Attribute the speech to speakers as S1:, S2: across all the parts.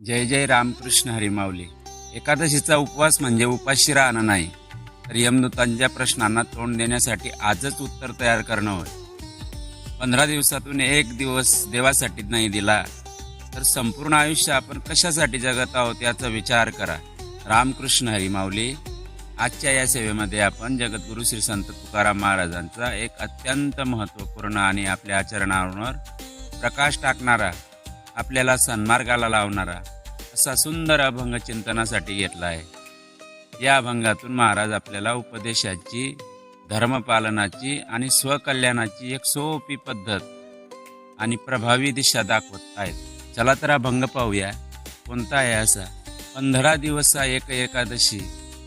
S1: जय जय रामकृष्ण हरिमावली एकादशीचा उपवास म्हणजे उपाशी राहणं नाही तर यमदूतांच्या प्रश्नांना तोंड देण्यासाठी आजच उत्तर तयार करणं होय. पंधरा दिवसातून एक दिवस देवासाठी नाही दिला तर संपूर्ण आयुष्य आपण कशासाठी जगत आहोत याचा विचार करा. रामकृष्ण हरिमावली आजच्या या सेवेमध्ये आपण जगद्गुरु श्री संत तुकाराम महाराजांचा एक अत्यंत महत्त्वपूर्ण आणि आपल्या आचरणावर प्रकाश टाकणारा आपल्याला सन्मार्गाला लावणारा असा सुंदर अभंग चिंतनासाठी घेतला आहे. या अभंगातून महाराज आपल्याला उपदेशाची धर्मपालनाची आणि स्वकल्याणाची एक सोपी पद्धत आणि प्रभावी दिशा दाखवत आहेत चला तर अभंग पाहूया. कोणता आहे असा? पंधरा दिवसा एक एकादशी.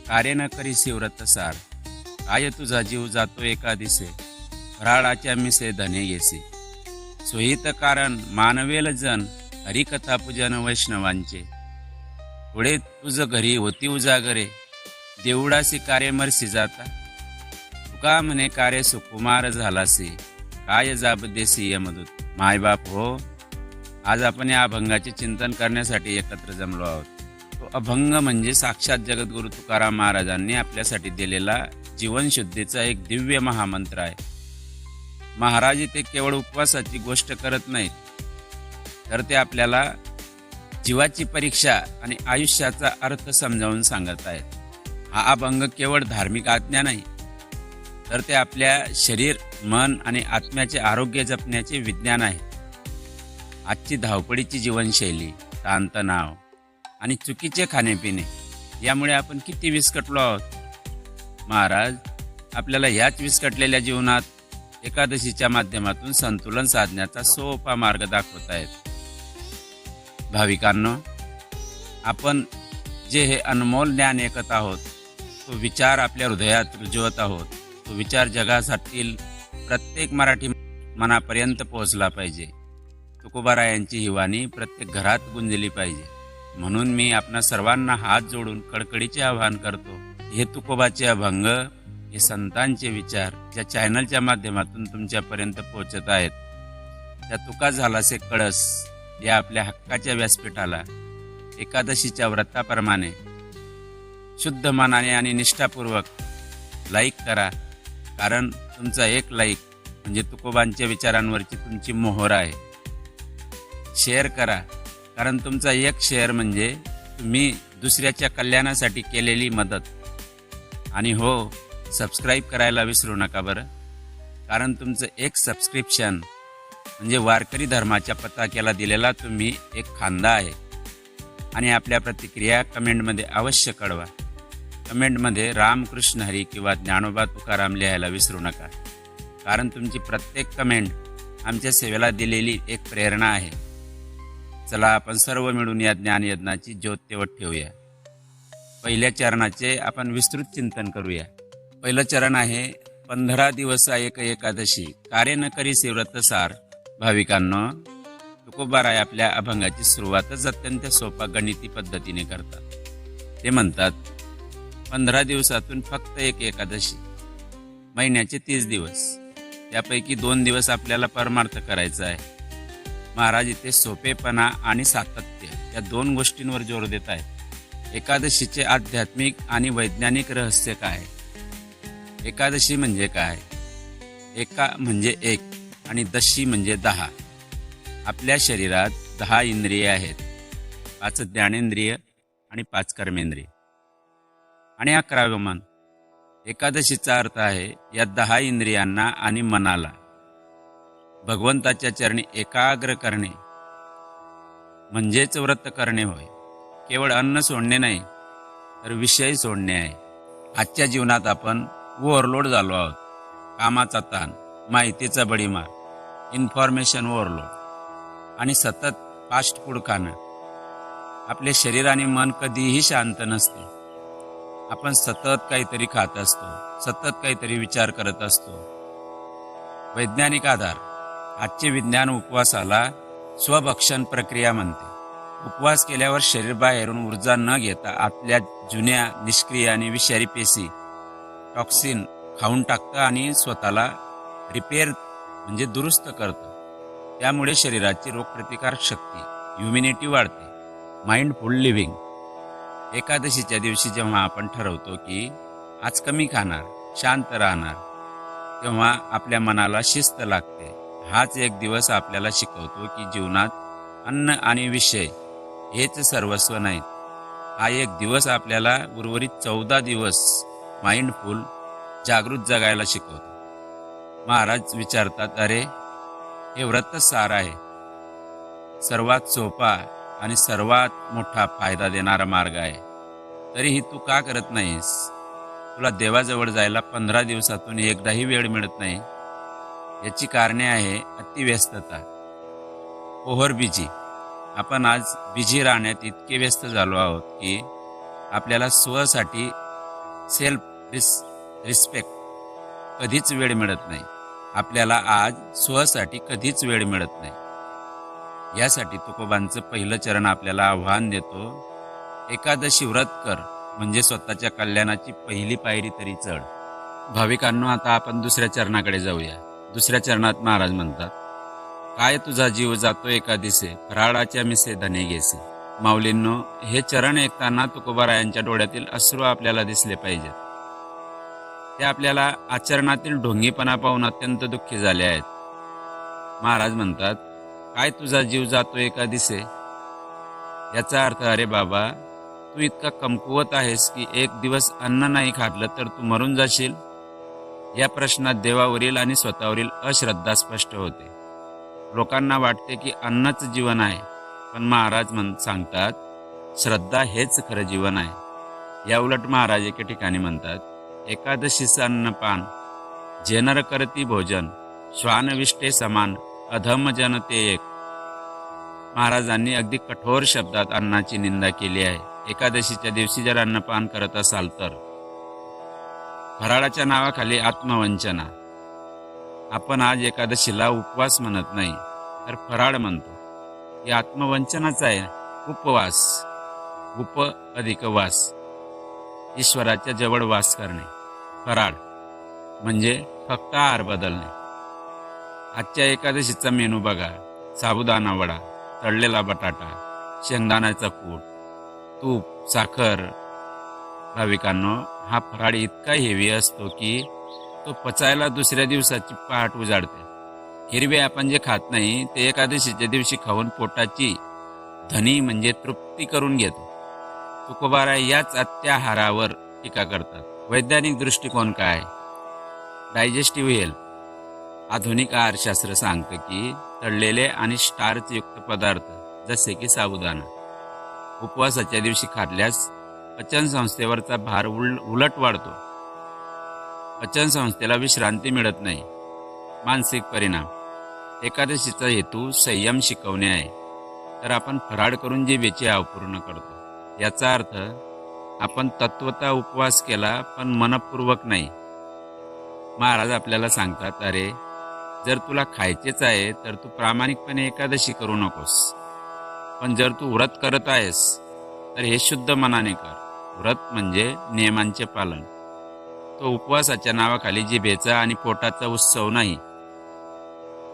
S1: कार्य न करी शिव्रत सार. काय तुझा जीव जातो एका दिसे फराळाच्या मिसे धने घेसे. सोयीत कारण मानवेल जन. हरिकथा पूजन वैष्णवांचे. पुढे तुझ घरी होती उजागरे. देवडासी कार्य मरसी जाता. तुका म्हणे कार्य सुकुमार झालासी. काय जाब देसी यमदूत मायबाप हो. आज आपण या अभंगाचे चिंतन करण्यासाठी एकत्र जमलो आहोत. तो अभंग म्हणजे साक्षात जगद्गुरु तुकाराम महाराजांनी आपल्यासाठी दिलेला जीवनशुद्धीचा एक दिव्य महामंत्र आहे. महाराज ते केवळ उपवासाची गोष्ट करत नाहीत. तर ते आपल्याला जीवाची परीक्षा आणि आयुष्याचा अर्थ समजावून सांगत आहेत. हा अभंग केवळ धार्मिक आज्ञा नाही तर ते आपल्या शरीर मन आणि आत्म्याचे आरोग्य जपण्याचे विज्ञान आहे. आजची धावपळीची जीवनशैली ताणतणाव आणि चुकीचे खाणेपिणे यामुळे आपण किती विस्कटलो आहोत? महाराज आपल्याला ह्याच विस्कटलेल्या जीवनात एकादशीच्या माध्यमातून संतुलन साधण्याचा सोपा मार्ग दाखवत आहेत भाविकांनो आपण जे हे अनमोल ज्ञान ऐकत आहोत तो विचार आपल्या हृदयात रुजवत आहोत तो विचार जगासाठी प्रत्येक मराठी मनापर्यंत पोहोचला पाहिजे. तुकोबारायांची ही वाणी प्रत्येक घरात गुंजली पाहिजे. म्हणून मी आपणा सर्वांना हात जोडून कडकडीचे आवाहन करतो. हे तुकोबाचे अभंग हे संतांचे विचार ज्या चॅनलच्या माध्यमातून तुमच्यापर्यंत पोहोचत आहेत. त्या तुका झालासे कळस. या आपल्या हक्काच्या व्यासपीठाला एकादशीच्या व्रताप्रमाणे शुद्ध मनाने आणि निष्ठापूर्वक लाईक करा. कारण तुमचा एक लाईक म्हणजे तुकोबांच्या विचारांवरची तुमची मोहर आहे. शेअर करा. कारण तुमचा एक शेअर म्हणजे तुम्ही दुसऱ्याच्या कल्याणासाठी केलेली मदत. आणि हो सबस्क्राईब करायला विसरू नका बरं. कारण तुमचं एक सबस्क्रिप्शन म्हणजे वारकरी धर्माच्या पताक्याला दिलेला तुम्ही एक खांदा आहे. आणि आपल्या प्रतिक्रिया कमेंटमध्ये अवश्य कळवा. कमेंटमध्ये रामकृष्ण हरी किंवा ज्ञानोबा तुकाराम लिहायला विसरू नका. कारण तुमची प्रत्येक कमेंट आमच्या सेवेला दिलेली एक प्रेरणा आहे. चला आपण सर्व मिळून या ज्ञानयज्ञाची ज्योत तेवत ठेवूया. पहिल्या चरणाचे आपण विस्तृत चिंतन करूया. पहिलं चरण आहे पंधरा दिवस एक एकादशी. कार्य न करी शिव्रत सार भाविकांनो तुकोबाराय आपल्या अभंगाची सुरुवातच अत्यंत सोपा गणिती पद्धतीने करतात. ते म्हणतात पंधरा दिवसातून फक्त एक एकादशी महिन्याचे तीस दिवस. त्यापैकी दोन दिवस आपल्याला परमार्थ करायचा आहे. महाराज इथे सोपेपणा आणि सातत्य या दोन गोष्टींवर जोर देत आहेत. एकादशीचे आध्यात्मिक आणि वैज्ञानिक रहस्य काय? एकादशी म्हणजे काय? एका म्हणजे एक. आणि दशी म्हणजे दहा. आपल्या शरीरात दहा इंद्रिय आहेत. पाच ज्ञानेंद्रिय आणि पाच कर्मेंद्रिय. आणि अकरागमन एकादशीचा अर्थ आहे या दहा इंद्रियांना आणि मनाला. भगवंताच्या चरणी एकाग्र करणे. म्हणजेच व्रत करणे होय. केवळ अन्न सोडणे नाही तर विषय सोडणे आहे. आजच्या जीवनात आपण ओव्हरलोड झालो आहोत. कामाचा ताण माहितीचा बडीमार इन्फॉर्मेशन ओव्हरलोड आणि सतत फास्ट फूड खाणं. आपले शरीर आणि मन कधीही शांत नसते. आपण सतत काहीतरी खात असतो सतत काहीतरी विचार करत असतो. वैज्ञानिक आधार आजचे विज्ञान उपवासाला स्वभक्षण प्रक्रिया म्हणते. उपवास केल्यावर शरीर बाहेरून ऊर्जा न घेता आपल्या जुन्या निष्क्रिय आणि विषारी पेशी टॉक्सिन खाऊन टाकतं आणि स्वतःला रिपेअर म्हणजे दुरुस्त करतं. त्यामुळे शरीराची रोगप्रतिकारक शक्ती ह्युमिनिटी वाढते. माइंडफुल लिव्हिंग एकादशीच्या दिवशी जेव्हा आपण ठरवतो की आज कमी खाणार शांत राहणार तेव्हा आपल्या मनाला शिस्त लागते. हाच एक दिवस आपल्याला शिकवतो की जीवनात अन्न आणि विषय हेच सर्वस्व नाहीत. हा एक दिवस आपल्याला उर्वरित चौदा दिवस माइंडफुल जागृत जगायला शिकवतो. महाराज विचारतात अरे हे व्रत सार आहे. सर्वात सोपा आणि सर्वात मोठा फायदा देणारा मार्ग आहे. तरीही तू का करत नाहीस? तुला देवाजवळ जायला पंधरा दिवसातून एकदाही वेळ मिळत नाही. याची कारणे आहे अतिव्यस्तता. ओव्हर बिझी आपण आज बिझी राहण्यात इतके व्यस्त झालो आहोत की आपल्याला स्वसाठी सेल्फ रिस रिस्पेक्ट कधीच वेळ मिळत नाही. आपल्याला आज स्वसाठी कधीच वेळ मिळत नाही. यासाठी तुकोबांचं पहिलं चरण आपल्याला आव्हान देतो. एकादशी व्रत कर म्हणजे स्वतःच्या कल्याणाची पहिली पायरी तरी चढ. भाविकांनो आता आपण दुसऱ्या चरणाकडे जाऊया. दुसऱ्या चरणात महाराज म्हणतात काय तुझा जीव जातो एका दिसे? फराळाच्या मिसे धने घेसे. माऊलींनो हे चरण ऐकताना तुकोबारायांच्या डोळ्यातील अश्रू आपल्याला दिसले पाहिजेत. ते आपल्याला आचरणातील ढोंगीपणा पाहून अत्यंत दुःखी झाले आहेत. महाराज म्हणतात काय तुझा जीव जातो का दिसे? याचा अर्थ अरे बाबा तू इतका कमकुवत आहेस की एक दिवस अन्न नाही खाल्लं तर तू मरून जाशील? या प्रश्नात देवावरील आणि स्वतःवरील अश्रद्धा स्पष्ट होते. लोकांना वाटते की अन्नच जीवन आहे पण महाराज म्हण सांगतात श्रद्धा हेच खरं जीवन आहे. या उलट महाराज एके ठिकाणी म्हणतात एकादशीचं अन्नपान जेनर करती भोजन श्वानविष्टे समान अधम जनते एक. महाराजांनी अगदी कठोर शब्दात अन्नाची निंदा केली आहे. एकादशीच्या दिवशी जर अन्नपान करत असाल तर. फराळाच्या नावाखाली आत्मवंचना. आपण आज एकादशीला उपवास म्हणत नाही तर फराळ म्हणतो. की आत्मवंचनाचा आहे उपवास. उप अधिक वास. ईश्वराच्या जवळ वास करणे. फराळ म्हणजे फक्त आहार बदलणे. आजच्या एकादशीचा मेनू बघा. साबुदाणा वडा तळलेला बटाटा शेंगदाण्याचा कूट तूप साखर. भाविकांनो हा फराळ इतका हेवी असतो की तो पचायला दुसऱ्या दिवसाची पहाट उजाडते. हिरवे आपण जे खात नाही ते एकादशीच्या दिवशी खाऊन पोटाची धनी म्हणजे तृप्ती करून घेतो. तुकोबारा याच अत्याहारावर टीका करतात. वैज्ञानिक दृष्टिकोन काय? Digestive health. आधुनिक आहारशास्त्र सांगतं की तळलेले आणि स्टार्चयुक्त पदार्थ जसे की साबुदाणा उपवासाच्या दिवशी खाल्ल्यास पचन संस्थेवरचा भार उल उलट वाढतो. पचन संस्थेला विश्रांती मिळत नाही. मानसिक परिणाम. एकादशीचा हेतू संयम शिकवणे आहे. तर आपण फराड करून जिभेची आव पूर्ण करतो. याचा अर्थ आपण तत्वता उपवास केला पण मनपूर्वक नाही. महाराज आपल्याला सांगतात अरे जर तुला खायचेच आहे तर तू प्रामाणिकपणे एकादशी करू नकोस. पण जर तू व्रत करत आहेस तर हे शुद्ध मनाने कर. व्रत म्हणजे नियमांचे पालन. तो उपवासाच्या नावाखाली जिभेचा आणि पोटाचा उत्सव नाही.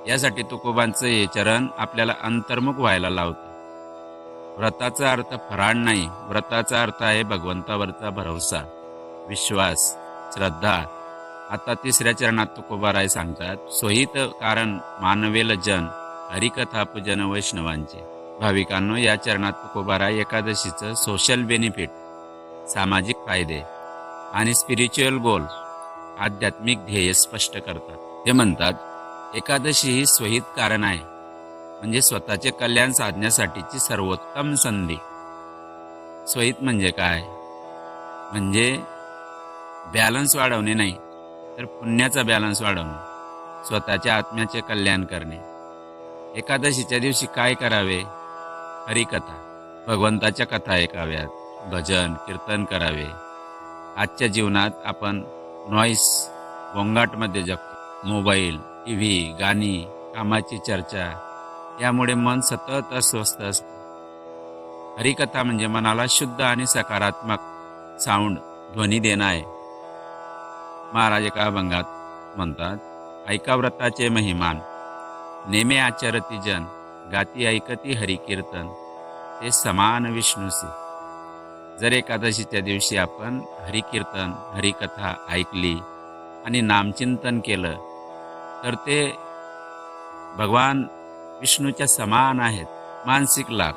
S1: यासाठी तुकोबांचं हे चरण आपल्याला अंतर्मुख व्हायला लावतं. व्रताचा अर्थ फराळ नाही. व्रताचा अर्थ आहे भगवंतावरचा भरोसा विश्वास श्रद्धा. आता तिसऱ्या चरणात तुकोबाराय सांगतात सोहित कारण मानवेल जन हरिकथा पूजन वैष्णवांचे. भाविकांनो या चरणात तुकोबाराय एकादशीचं सोशल बेनिफिट सामाजिक फायदे आणि स्पिरिच्युअल गोल आध्यात्मिक ध्येय स्पष्ट करतात. ते म्हणतात एकादशी ही स्वहित कारण आहे. म्हणजे स्वतःचे कल्याण साधण्यासाठीची सर्वोत्तम संधी. स्वहित म्हणजे काय? म्हणजे बॅलन्स वाढवणे नाही तर पुण्याचा बॅलन्स वाढवणे स्वतःच्या आत्म्याचे कल्याण करणे. एकादशीच्या दिवशी काय करावे? हरिकथा भगवंताच्या कथा ऐकाव्यात भजन कीर्तन करावे. आजच्या जीवनात आपण नॉईस गोंगाटमध्ये जगतो. मोबाईल टी व्ही गाणी कामाची चर्चा यामुळे मन सतत अस्वस्थ असतं. हरिकथा म्हणजे मनाला शुद्ध आणि सकारात्मक साऊंड ध्वनी देणं आहे. महाराज एका अभंगात म्हणतात ऐका व्रताचे महिमान नेमे आचरती जन गाती ऐकती हरिकीर्तन ते समान विष्णूसी. जर एकादशीच्या दिवशी आपण हरिकीर्तन हरिकथा ऐकली आणि नामचिंतन केलं तर ते भगवान विष्णूच्या समान आहेत. मानसिक लाभ.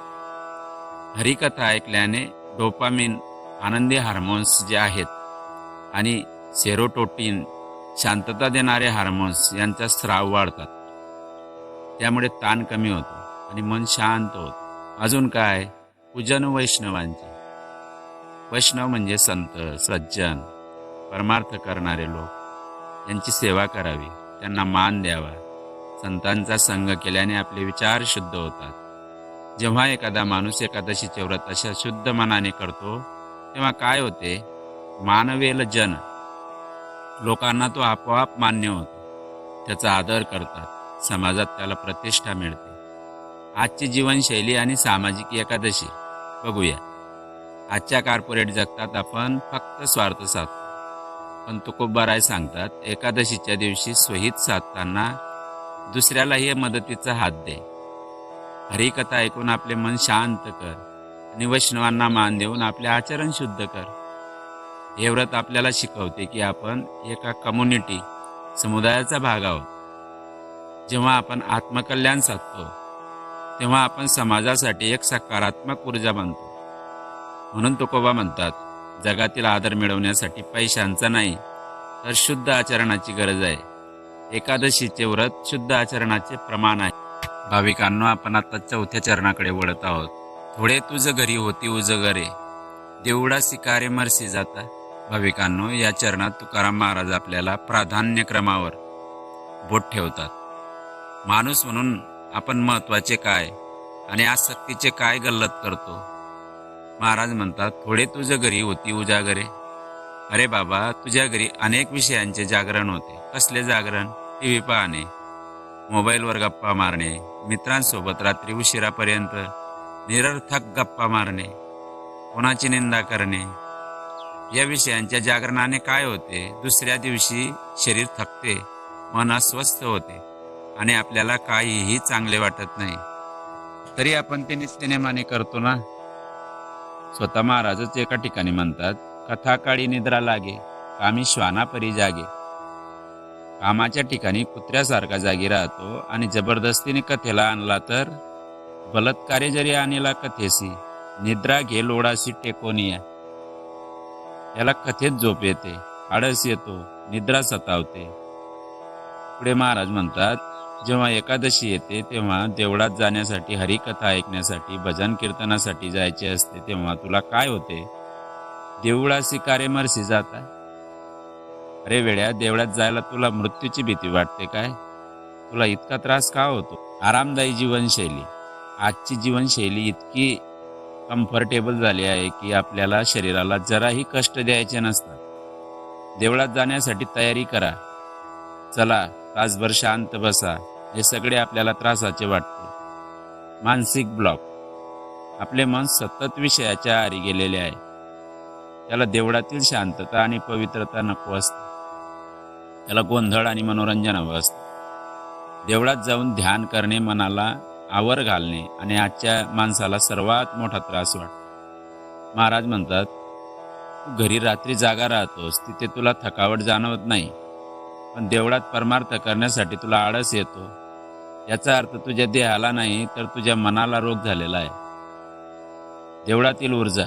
S1: हरिकथा ऐकल्याने डोपामिन आनंदी हार्मोन्स जे आहेत आणि सेरोटोटीन शांतता देणारे हार्मोन्स यांचा स्राव वाढतात. त्यामुळे ताण कमी होतो आणि मन शांत होतं. अजून काय? पूजन वैष्णवांचे. वैष्णव म्हणजे संत सज्जन परमार्थ करणारे लोक. यांची सेवा करावी. त्यांना मान द्यावा. संतांचा संग केल्याने आपले विचार शुद्ध होतात. जेव्हा एखादा माणूस एकादशीचे व्रत अशा शुद्ध मनाने करतो तेव्हा काय होते? मानवेल जन. लोकांना तो आपोआप मान्य होतो. त्याचा आदर करतात. समाजात त्याला प्रतिष्ठा मिळते. आजची जीवनशैली आणि सामाजिक एकादशी. बघूया. आजच्या कॉर्पोरेट जगतात आपण फक्त स्वार्थ साधतो. पण तुकोबाराय सांगतात एकादशीच्या दिवशी स्वहित साधताना दुसऱ्यालाही मदतीचा हात दे. हरिकथा ऐकून आपले मन शांत कर आणि वैष्णवांना मान देऊन आपले आचरण शुद्ध कर. हे व्रत आपल्याला शिकवते की आपण एका कम्युनिटी समुदायाचा भाग आहोत. जेव्हा आपण आत्मकल्याण साधतो तेव्हा आपण समाजासाठी एक सकारात्मक ऊर्जा बनतो. म्हणून तुकोबा म्हणतात जगातील आदर मिळवण्यासाठी पैशांचा नाही तर शुद्ध आचरणाची गरज आहे. एकादशीचे व्रत शुद्ध आचरणाचे प्रमाण आहे. भाविकांनो आपण आता चौथ्या चरणाकडे वळत आहोत. थोडे तुझ घरी होती उज घरे. देवडा सिकारे मरसी जाता. भाविकांनो या चरणात तुकाराम महाराज आपल्याला प्राधान्य क्रमावर बोट ठेवतात. माणूस म्हणून आपण महत्त्वाचे काय आणि आसक्तीचे काय गल्लत करतो? महाराज म्हणतात थोडे तुझ घरी होती उजागरे. अरे बाबा तुझ्या घरी अनेक विषयांचे जागरण होते. कसले जागरण? टी व्ही पाहणे मोबाईलवर गप्पा मारणे मित्रांसोबत रात्री उशिरापर्यंत निरर्थक गप्पा मारणे कोणाची निंदा करणे. या विषयांच्या जागरणाने काय होते? दुसऱ्या दिवशी शरीर थकते मन अस्वस्थ होते आणि आपल्याला काहीही चांगले वाटत नाही. तरी आपण ते नित्यनेमाने करतो ना? स्वतः महाराजच एका ठिकाणी म्हणतात कथा काळी निद्रा लागे कामी श्वानापरी जागे. कामाच्या ठिकाणी कुत्र्यासारखा जागी राहतो आणि जबरदस्तीने कथेला आणला तर? बलात्कारे जरी आणला कथेसी निद्रा घे लोडाशी टेकोनिया. याला कथेत झोप येते आळस येतो निद्रा सतावते. पुढे महाराज म्हणतात जेव्हा एकादशी येते तेव्हा देवळात जाण्यासाठी हरिकथा ऐकण्यासाठी भजन कीर्तनासाठी जायचे असते तेव्हा तुला काय होते? देवळाशी कारे जात जाता अरे वेड्या देवळात जायला तुला मृत्यूची भीती वाटते काय? तुला इतका त्रास का होतो? आरामदायी जीवनशैली. आजची जीवनशैली इतकी कम्फर्टेबल झाली आहे की आपल्याला शरीराला जराही कष्ट द्यायचे नसतात. देवळात जाण्यासाठी तयारी करा. चला तासभर शांत बसा. हे सगळे आपल्याला त्रासाचे वाटते. मानसिक ब्लॉक आपले मन सतत विषयाच्या आरी गेलेले आहे. त्याला देवळातील शांतता आणि पवित्रता नको असते. त्याला गोंधळ आणि मनोरंजन हवं असतं. देवळात जाऊन ध्यान करणे मनाला आवर घालणे आणि आजच्या माणसाला सर्वात मोठा त्रास वाटतो. महाराज म्हणतात तू घरी रात्री जागा राहतोस तिथे तुला थकावट जाणवत नाही. पण देवळात परमार्थ करण्यासाठी तुला आळस येतो. याचा अर्थ तुझ्या देहाला नाही तर तुझ्या मनाला रोग झालेला आहे. देवळातील ऊर्जा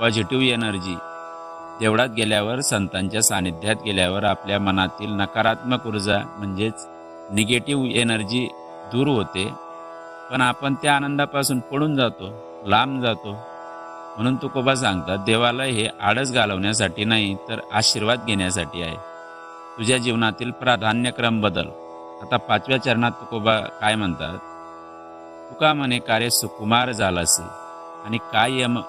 S1: पॉझिटिव्ह एनर्जी देवळात गेल्यावर संतांच्या सानिध्यात गेल्यावर आपल्या मनातील नकारात्मक ऊर्जा म्हणजेच निगेटिव्ह एनर्जी दूर होते. पण आपण त्या आनंदापासून पळून जातो लांब जातो. म्हणून तुकोबा सांगतात देवाला हे आळस घालवण्यासाठी नाही तर आशीर्वाद घेण्यासाठी आहे. तुझ्या जीवनातील प्राधान्यक्रम बदल. आता पाचव्या चरणात तुकोबा काय म्हणतात? तुका म्हणे कार्य सुकुमार झालासी आणि काय यम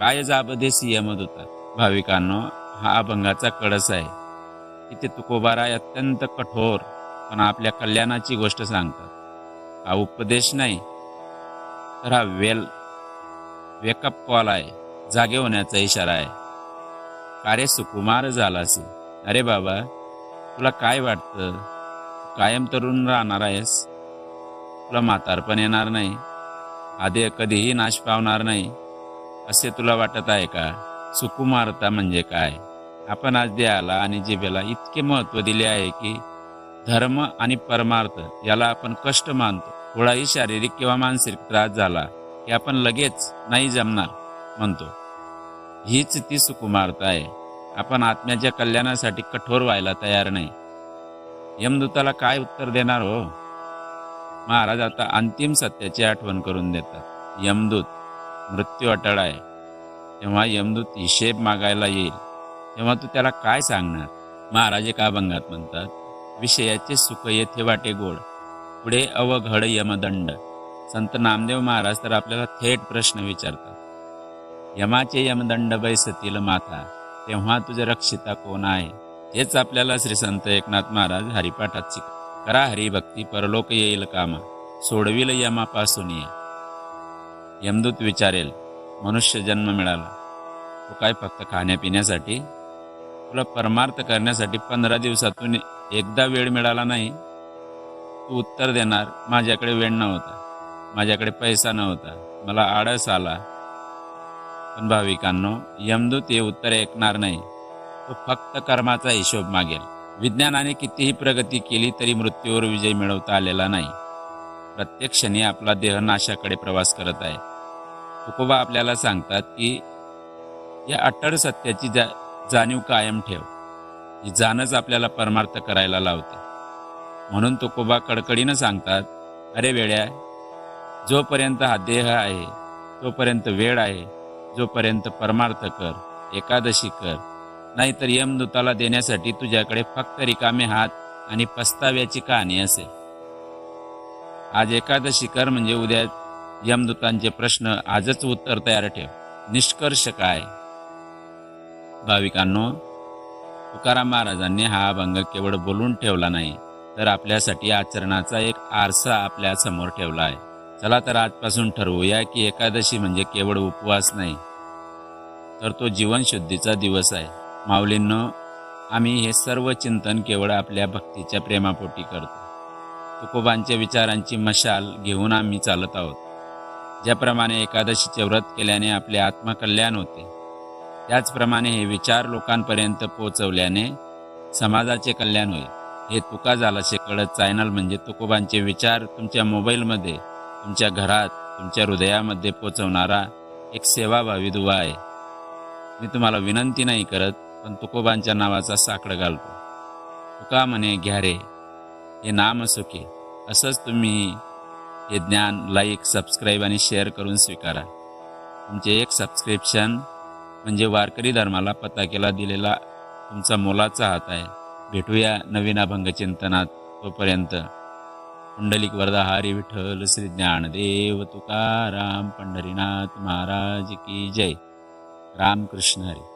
S1: काय जाबदेसी यमत होतात भाविकांनो हा अभंगाचा कळस आहे. इथे तुकोबाराय अत्यंत कठोर पण आपल्या कल्याणाची गोष्ट सांगतात. हा उपदेश नाही तर हा वेल वेकअप कॉल आहे जागे होण्याचा इशारा आहे. कार्य सुकुमार झालासी अरे बाबा तुला काय वाटतं? कायम तरुण राहणार आहेस? तुला म्हातारपण येणार नाही. आधी कधीही नाश पावणार नाही. असे तुला वाटत आहे का? सुकुमारता म्हणजे काय? आपण आज देहाला आणि जिभेला इतके महत्त्व दिले आहे की धर्म आणि परमार्थ याला आपण कष्ट मानतो. थोडाही शारीरिक किंवा मानसिक त्रास झाला की आपण लगेच नाही जमणार म्हणतो. हीच ती सुकुमारता आहे. आपण आत्म्याच्या कल्याणासाठी कठोर व्हायला तयार नाही. यमदूताला काय उत्तर देणार हो? महाराज आता अंतिम सत्याची आठवण करून देतात. यमदूत मृत्यू अटळ आहे. तेव्हा यमदूत हिशेब मागायला येईल. तेव्हा तू त्याला काय सांगणार? महाराज एका अभंगात म्हणतात? विषयाचे सुख येथे वाटे गोड. पुढे अवघड यमदंड. संत नामदेव महाराज तर आपल्याला थेट प्रश्न विचारतात. यमाचे यमदंड बैसतील माथा. तेव्हा तुझे रक्षिता कोण आहे? हेच आपल्याला श्री संत एकनाथ महाराज हरिपाठात शिक करा हरिभक्ती परलोक येईल कामा. सोडविल यमापासून ये. यमदूत विचारेल मनुष्य जन्म मिळाला. तो काय फक्त खाण्यापिण्यासाठी? तुला परमार्थ करण्यासाठी पंधरा दिवसातून एकदा वेळ मिळाला नाही. तू उत्तर देणार माझ्याकडे वेळ नव्हता. माझ्याकडे पैसा नव्हता. मला आळस आला. पण भाविकांनो यमदूत हे उत्तर ऐकणार नाही. तो फक्त कर्माचा हिशोब मागेल. विज्ञानाने कितीही प्रगती केली तरी मृत्यूवर विजय मिळवता आलेला नाही. प्रत्येक क्षणी आपला देह नाशाकडे प्रवास करत आहे. तुकोबा आपल्याला सांगतात की या अट्टड सत्याची जा जाणीव कायम ठेव. ही जाणच आपल्याला परमार्थ करायला लावते. म्हणून तुकोबा कडकडीनं सांगतात अरे वेड्या जोपर्यंत हा देह आहे तोपर्यंत वेळ आहे. जोपर्यंत परमार्थ कर एकादशी कर. नाहीतर यमदूताला देण्यासाठी तुझ्याकडे फक्त रिकामे हात आणि पस्ताव्याची कहाणी असेल. आज एकादशी कर म्हणजे उद्या यमदूतांचे प्रश्न आजच उत्तर तयार ठेव. निष्कर्ष काय? भाविकांनो तुकाराम महाराजांनी हा अभंग केवळ बोलून ठेवला नाही तर आपल्यासाठी आचरणाचा एक आरसा आपल्यासमोर ठेवला आहे. चला तर आजपासून ठरवूया की एकादशी म्हणजे केवळ उपवास नाही तर तो जीवनशुद्धीचा दिवस आहे. माऊलींनो आम्ही हे सर्व चिंतन केवळ आपल्या भक्तीच्या प्रेमापोटी करतो. तुकोबांच्या विचारांची मशाल घेऊन आम्ही चालत आहोत. ज्याप्रमाणे एकादशीचे व्रत केल्याने आपले आत्मकल्याण होते. त्याचप्रमाणे हे विचार लोकांपर्यंत पोहोचवल्याने समाजाचे कल्याण होईल. हे तुका झालाशे कळत चॅनल म्हणजे तुकोबांचे विचार तुमच्या मोबाईलमध्ये तुमच्या घरात तुमच्या हृदयामध्ये पोचवणारा एक सेवाभावी दुवा आहे. मी तुम्हाला विनंती नाही करत पण तुकोबांच्या नावाचा साकडं घालतो. तुका म्हणे घ्या रे हे नाम सुखे. असंच तुम्ही हे ज्ञान लाईक सबस्क्राईब आणि शेअर करून स्वीकारा. तुमचे एक सबस्क्रिप्शन म्हणजे वारकरी धर्माला पताकेला दिलेला तुमचा मोलाचा हात आहे. भेटूया नवीन अभंग चिंतनात तोपर्यंत. पुंडलिक वरदा हरी विठ्ठल श्री ज्ञानदेव तुकाराम पंढरीनाथ महाराज की जय. रामकृष्ण हरी.